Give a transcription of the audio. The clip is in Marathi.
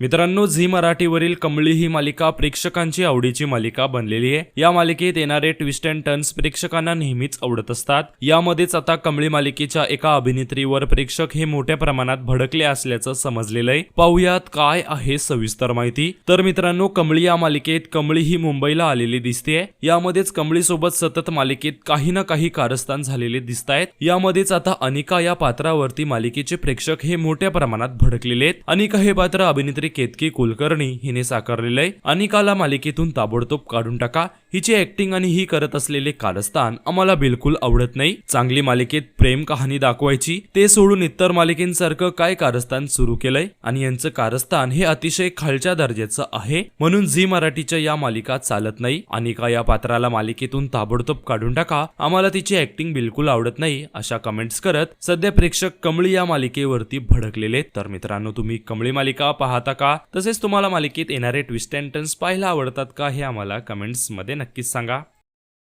मित्रांनो झी मराठीवरील कमळी ही मालिका प्रेक्षकांची आवडीची मालिका बनलेली आहे. या मालिकेत येणारे ट्विस्ट अँड टर्न्स प्रेक्षकांना नेहमीच आवडत असतात. यामध्येच आता कमळी मालिकेच्या एका अभिनेत्रीवर प्रेक्षक हे मोठ्या प्रमाणात भडकले असल्याचं समजलेलं आहे. पाहुयात काय आहे सविस्तर माहिती. तर मित्रांनो कमळी या मालिकेत कमळी ही मुंबईला आलेली दिसते यामध्येच कमळी सोबत सतत मालिकेत काही ना काही कारस्थान झालेले दिसत आहेत यामध्येच आता अनिका या पात्रावरती मालिकेचे प्रेक्षक हे मोठ्या प्रमाणात भडकलेले आहेत. अनिका हे पात्र अभिनेत्री केतकी कुलकर्णी हिने साकारलेलं आहे अनिकाला मालिकेतून ताबडतोब काढून टाका. हिची ऍक्टिंग आणि ही करत असलेले कारस्थान आम्हाला बिलकुल आवडत नाही. चांगली मालिकेत प्रेम कहाणी दाखवायची ते सोडून इतर मालिकेंसारखं काय कारस्थान सुरू केलंय? आणि यांचं कारस्थान हे अतिशय खालच्या दर्जाचं आहे म्हणून झी मराठीच्या या मालिका चालत नाही. अनिका या पात्राला मालिकेतून ताबडतोब काढून टाका आम्हाला तिची ऍक्टिंग बिलकुल आवडत नाही अशा कमेंट्स करत सध्या प्रेक्षक कमळी या मालिकेवरती भडकलेले तर मित्रांनो तुम्ही कमळी मालिका पाहता का? तसेच तुम्हाला मालिकेत येणारे ट्विस्ट अँड टर्न्स पाहायला आवडतात का हे आम्हाला कमेंट्समध्ये नक्कीच सांगा.